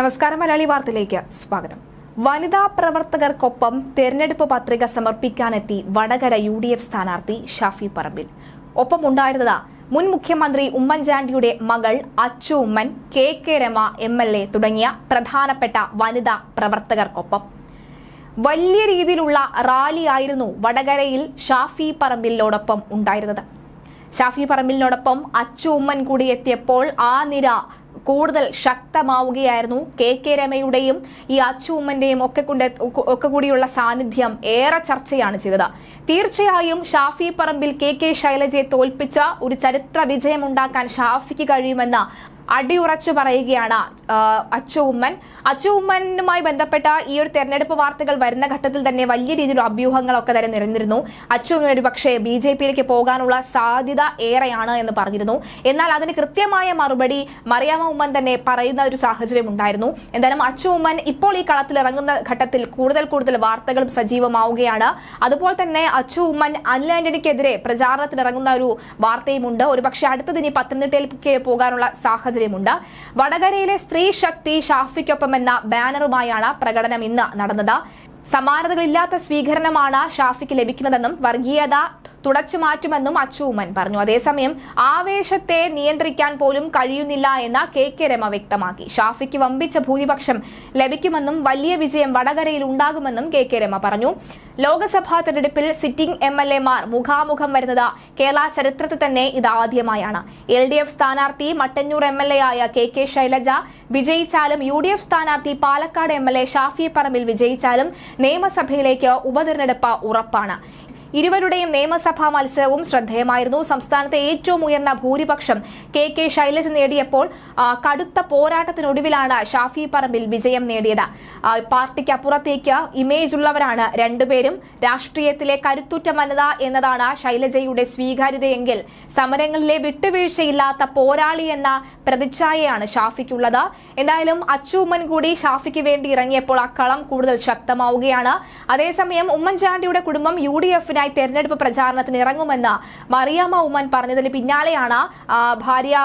നമസ്കാരം മലയാളി വാർത്തയിലേക്ക് സ്വാഗതം. വനിതാ പ്രവർത്തകർക്കൊപ്പം തെരഞ്ഞെടുപ്പ് പത്രിക സമർപ്പിക്കാനെത്തി വടകര യു ഡി എഫ് സ്ഥാനാർത്ഥി ഷാഫി പറമ്പിൽ. ഒപ്പം ഉണ്ടായിരുന്നത് മുൻ മുഖ്യമന്ത്രി ഉമ്മൻചാണ്ടിയുടെ മകൾ Achu Oommen K K Rema M L A തുടങ്ങിയ പ്രധാനപ്പെട്ട വനിതാ പ്രവർത്തകർക്കൊപ്പം. വലിയ രീതിയിലുള്ള റാലിയായിരുന്നു വടകരയിൽ ഷാഫി പറമ്പിലിനോടൊപ്പം ഉണ്ടായിരുന്നത്. ഷാഫി പറമ്പിലിനോടൊപ്പം അച്ചു ഉമ്മൻ കൂടി എത്തിയപ്പോൾ ആ നിര കൂടുതൽ ശക്തമാവുകയായിരുന്നു. കെ കെ രമയുടെയും ഈ അച്ചു ഉമ്മന്റെയും ഒക്കെ കൊണ്ട് ഒക്കെ കൂടിയുള്ള സാന്നിധ്യം ഏറെ ചർച്ചയാണ് ചെയ്തത്. തീർച്ചയായും ഷാഫി പറമ്പിൽ കെ കെ ശൈലജയെ തോൽപ്പിച്ച ഒരു ചരിത്ര വിജയമുണ്ടാക്കാൻ ഷാഫിക്ക് കഴിയുമെന്ന് അടിയുറച്ചു പറയുകയാണ് അച്ചു ഉമ്മൻ അച്ചു ഉമ്മനുമായി ബന്ധപ്പെട്ട ഈ ഒരു തെരഞ്ഞെടുപ്പ് വാർത്തകൾ വരുന്ന ഘട്ടത്തിൽ തന്നെ വലിയ രീതിയിലുള്ള അഭ്യൂഹങ്ങളൊക്കെ തന്നെ നിറഞ്ഞിരുന്നു. അച്ചു ഉമ്മൻ ഒരു പക്ഷേ ബി ജെ പിയിലേക്ക് പോകാനുള്ള സാധ്യത ഏറെയാണ് എന്ന് പറഞ്ഞിരുന്നു. എന്നാൽ അതിന് കൃത്യമായ മറുപടി മറിയാമ ഉമ്മൻ തന്നെ പറയുന്ന ഒരു സാഹചര്യം ഉണ്ടായിരുന്നു. എന്തായാലും അച്ചു ഉമ്മൻ ഇപ്പോൾ ഈ കളത്തിൽ ഇറങ്ങുന്ന ഘട്ടത്തിൽ കൂടുതൽ കൂടുതൽ വാർത്തകളും സജീവമാവുകയാണ്. അതുപോലെ തന്നെ അച്ചു ഉമ്മൻ അനിൽ ആന്റണിക്കെതിരെ പ്രചാരണത്തിനിറങ്ങുന്ന ഒരു വാർത്തയുമുണ്ട്. ഒരുപക്ഷെ അടുത്തതിന് പത്തനംതിട്ടയിലേക്ക് പോകാനുള്ള സാഹചര്യമുണ്ട് വടകരയിലെ സ്ത്രീ ശക്തി ഷാഫിക്കൊപ്പം എന്ന ബാനറുമായാണ് പ്രകടനം ഇന്ന് നടന്നത്. സമാനതകളില്ലാത്ത സ്വീകരണമാണ് ഷാഫിക്ക് ലഭിക്കുന്നതെന്നും വർഗീയത തുടച്ചു മാറ്റുമെന്നും അച്ചൂമ്മൻ പറഞ്ഞു. അതേസമയം ആവേശത്തെ നിയന്ത്രിക്കാൻ പോലും കഴിയുന്നില്ല എന്ന് കെ കെ രമ വ്യക്തമാക്കി. ഷാഫിക്ക് വമ്പിച്ച ഭൂരിപക്ഷം ലഭിക്കുമെന്നും വലിയ വിജയം വടകരയിൽ ഉണ്ടാകുമെന്നും കെ കെ രമ പറഞ്ഞു. ലോക്സഭാ തെരഞ്ഞെടുപ്പിൽ സിറ്റിംഗ് എം എൽ എമാർ മുഖാമുഖം വരുന്നത് കേരള ചരിത്രത്തിൽ തന്നെ ഇതാദ്യമായാണ്. എൽ ഡി എഫ് സ്ഥാനാർത്ഥി മട്ടന്നൂർ എം എൽ എ ആയ കെ കെ ശൈലജ വിജയിച്ചാലും യു ഡി എഫ് സ്ഥാനാർത്ഥി Palakkad M L A Shafi Parambil വിജയിച്ചാലും നിയമസഭയിലേക്ക് ഉപതെരഞ്ഞെടുപ്പ് ഉറപ്പാണ്. ഇരുവരുടെയും നിയമസഭാ മത്സരവും ശ്രദ്ധേയമായിരുന്നു. സംസ്ഥാനത്തെ ഏറ്റവും ഉയർന്ന ഭൂരിപക്ഷം കെ കെ ശൈലജ നേടിയപ്പോൾ കടുത്ത പോരാട്ടത്തിനൊടുവിലാണ് ഷാഫി പറമ്പിൽ വിജയം നേടിയത്. പാർട്ടിക്ക് അപ്പുറത്തേക്ക് ഇമേജ് ഉള്ളവരാണ് രണ്ടുപേരും. രാഷ്ട്രീയത്തിലെ കരുത്തുറ്റ വനിത എന്നതാണ് ശൈലജയുടെ സ്വീകാര്യതയെങ്കിൽ സമരങ്ങളിലെ വിട്ടുവീഴ്ചയില്ലാത്ത പോരാളി എന്ന പ്രതിച്ഛായയാണ് ഷാഫിക്കുള്ളത്. എന്തായാലും അച്ചൂമ്മൻ കൂടി ഷാഫിക്ക് വേണ്ടി ഇറങ്ങിയപ്പോൾ ആ കളം കൂടുതൽ ശക്തമാവുകയാണ്. അതേസമയം ഉമ്മൻചാണ്ടിയുടെ കുടുംബം യു ഡി എഫിനായി തെരഞ്ഞെടുപ്പ് പ്രചാരണത്തിന് ഇറങ്ങുമെന്ന് മറിയാമ്മ ഉമ്മൻ പറഞ്ഞതിന് പിന്നാലെയാണ് ഭാര്യ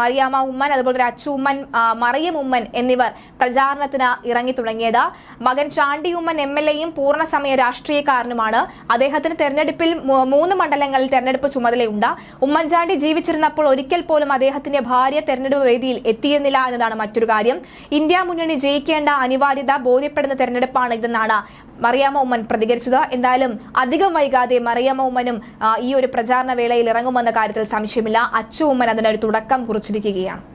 മറിയാമ്മ ഉമ്മൻ അതുപോലെ തന്നെ അച്ചു ഉമ്മൻ മറിയം ഉമ്മൻ എന്നിവർ പ്രചാരണത്തിന് ഇറങ്ങി തുടങ്ങിയത്. മകൻ ചാണ്ടി ഉമ്മൻ എം എൽ എയും പൂർണസമയ രാഷ്ട്രീയക്കാരനുമാണ്. അദ്ദേഹത്തിന് തെരഞ്ഞെടുപ്പിൽ മൂന്ന് മണ്ഡലങ്ങളിൽ തെരഞ്ഞെടുപ്പ് ചുമതലയുണ്ട്. ഉമ്മൻചാണ്ടി ജീവിച്ചിരുന്നപ്പോൾ ഒരിക്കൽ പോലും അദ്ദേഹത്തിന്റെ ഭാര്യ തെരഞ്ഞെടുപ്പ് വേദിയിൽ എത്തിയിരുന്നില്ല എന്നതാണ് മറ്റൊരു കാര്യം. ഇന്ത്യ മുന്നണി ജയിക്കേണ്ട അനിവാര്യത ബോധ്യപ്പെടുന്ന തെരഞ്ഞെടുപ്പാണ് ഇതെന്നാണ് മറിയാമ്മ ഉമ്മൻ പ്രതികരിച്ചത്. എന്തായാലും അധികം വൈകാതെ മറിയാമ്മ ഉമ്മനും ഈ ഒരു പ്രചാരണ വേളയിൽ ഇറങ്ങുമെന്ന കാര്യത്തിൽ സംശയമില്ല. അച്ചു ഉമ്മൻ അതിനൊരു തുടക്കം കുറിച്ചിരിക്കുകയാണ്.